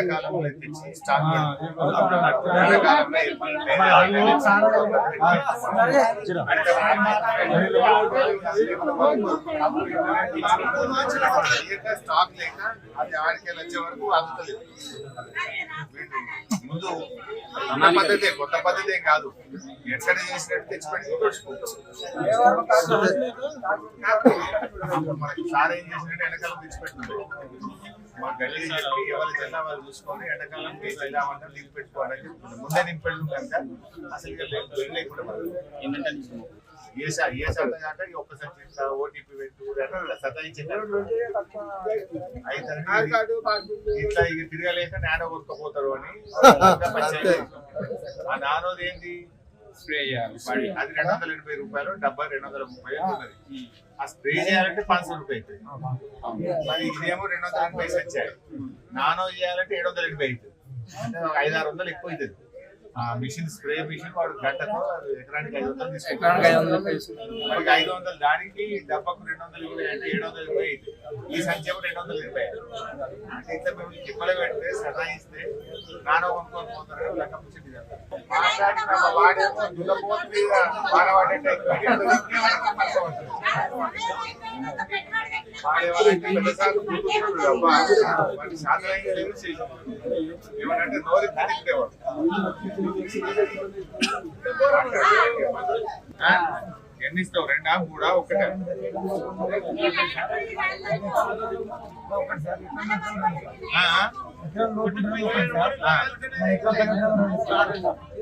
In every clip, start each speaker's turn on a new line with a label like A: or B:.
A: ఎండాకాలంలో తెచ్చి stock stock లేక అది ఆడికి వచ్చే వరకు అందుతలేదు ముందు ఉన్న పద్ధతే కొత్త పద్ధతే కాదు ఎక్కడ చేసినట్టు మనకి సార్ ఏం చేసినట్టు ఎండాకాలం తెచ్చిపెట్టింది. మా గల్లీ చెప్పి ఎవరి జిల్లా వాళ్ళు చూసుకొని ఎండాకాలం జిల్లా నింపి చెప్తుంది. ముందే నింపి అసలు ఏ సార్ ఏ సార్ కాక ఇక ఒక్కసారి చేస్తా ఓటీపీ పెట్టు అట్లా సతాయించే అయితే ఇట్లా ఇక తిరగలేక నానో కొనుక్కపోతారు అని. ఆ నానోది ఏంటి?
B: స్ప్రే చేయాలి.
A: అది రెండు వందల ఎనభై రూపాయలు డబ్బా రెండు వందల ముప్పై ఐదు ఉన్నది. ఆ స్ప్రే చేయాలంటే పాంచ్ రూపాయలు అవుతుంది. మరి ఇదేమో రెండు వందల ఎనభై వచ్చాయి. నానో చేయాలంటే ఏడు వందల ఎనభై అవుతుంది అంటే ఐదు ఆరు వందలు ఎక్కువ అవుతుంది. ఆ మిషన్ స్ప్రే మిషన్ వాడు గంటకు ఎకరానికి ఐదు వందలు
B: ఐదు
A: తీసుకుంటాడు. ఐదు వందలు దానికి డబ్బాకు రెండు వందలు ఇరవై అంటే ఏడు వందల ఇరవై అవుతుంది ఈ సంఖ్య రెండు వందల ఇరవై అంటే ఇంత మేము టిప్పలు పెడితే సతాయిస్తే నానో కొనుక్కొని పోతారు ముచ్చటి మాట్లాడిన వాడేమో దుల్లపోతు వాడేవాడంటే వాడి ఏమనంటే నోరు తిరిగితేవాడు ఎన్ని ఇస్తావు రెండా మూడా ఒకటే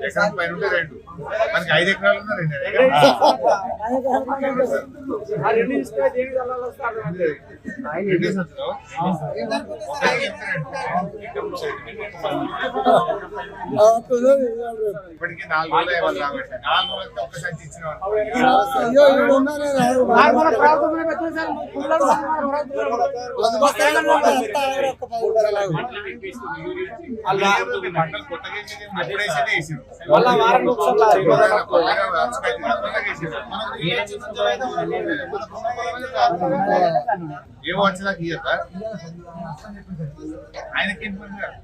A: ఎకరం పైన ఉంటే రెండు మనకి ఐదు ఎకరాలు ఉన్నా రెండు ఇప్పటికి నాలుగు రోజులు అయ్యాలి కాబట్టి నాలుగు రోజులకి ఒక సంచి ఇచ్చిన
C: ప్రభుత్వం పెట్టిన సార్ పిల్లలు
A: మండలు కొత్తగా వేసింది, ఎప్పుడు వేసేదే వేసింది.
B: మళ్ళా వారానికి ఒకసారి
A: కొత్తగా కొత్తగా వచ్చి కొత్తగా వేసింది. ఏమో వచ్చేదాకా ఇయ్యద్దా ఆయనకి ఏం పని కాదు.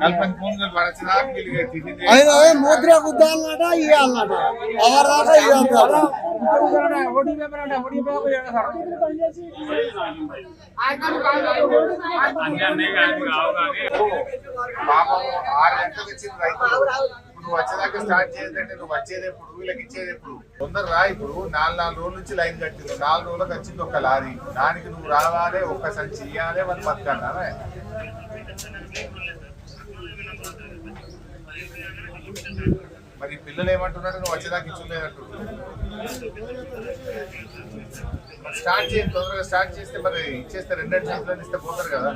A: కల్పన ఫోన్ కలిపి వాడు వచ్చేదాకా వీళ్ళకి టిఫిన్ చేసి-
D: ఆయన ముద్ర గుద్దాలన్నట ఇవ్వాలన్నట ఎవరు దాకా ఇవ్వాలి
A: పాపం ఆరు గంటలకు వచ్చింది రైతులు నువ్వు వచ్చేదాకా స్టార్ట్ చేయదంటే నువ్వు వచ్చేది ఎప్పుడు వీళ్ళకి ఇచ్చేది ఎప్పుడు తొందర రా ఇప్పుడు నాలుగు నాలుగు రోజుల నుంచి లైన్ కట్టింది నాలుగు రోజులకు వచ్చింది ఒక లారీ దానికి నువ్వు రావాలి ఒక్క సంచి ఇయ్యాలి వాళ్ళు బతకన్నావే మరి పిల్లలు ఏమంటున్నారు? నువ్వు వచ్చేదాకా ఇచ్చలేదంటు స్టార్ట్ చేయండి తొందరగా స్టార్ట్ చేస్తే మరి ఇచ్చేస్తే రెండు రెండు ఇస్తే పోతారు కదా.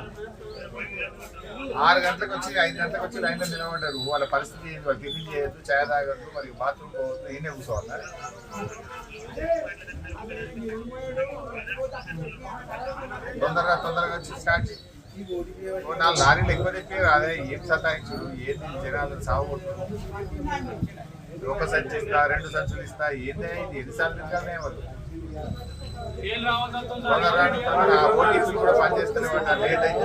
A: ఆరు గంటలకు వచ్చి ఐదు గంటలకు వచ్చి లైన్లో నిలబడ్డారు. వాళ్ళ పరిస్థితి ఏంటి? వాళ్ళు టిఫిన్ చేయొద్దు చాయ్ తాగద్దు మరి బాత్రూమ్ పోవద్దు ఈయనే కూర్చోవాలి? తొందరగా తొందరగా వచ్చి స్టార్ట్ చేయి. నాలుగు లారీలు ఎక్కువ తెప్పి అదే ఏం సతాయించుడు? ఏంది? జనాలు సాగు ఒక సంచి ఇస్తా రెండు సంచులు ఇస్తా. ఏందే? ఇది ఎన్నిసార్లు తిరగానే వాళ్ళు. కూడా పనిచేస్తూనే ఉంటారు లేట్ అయితే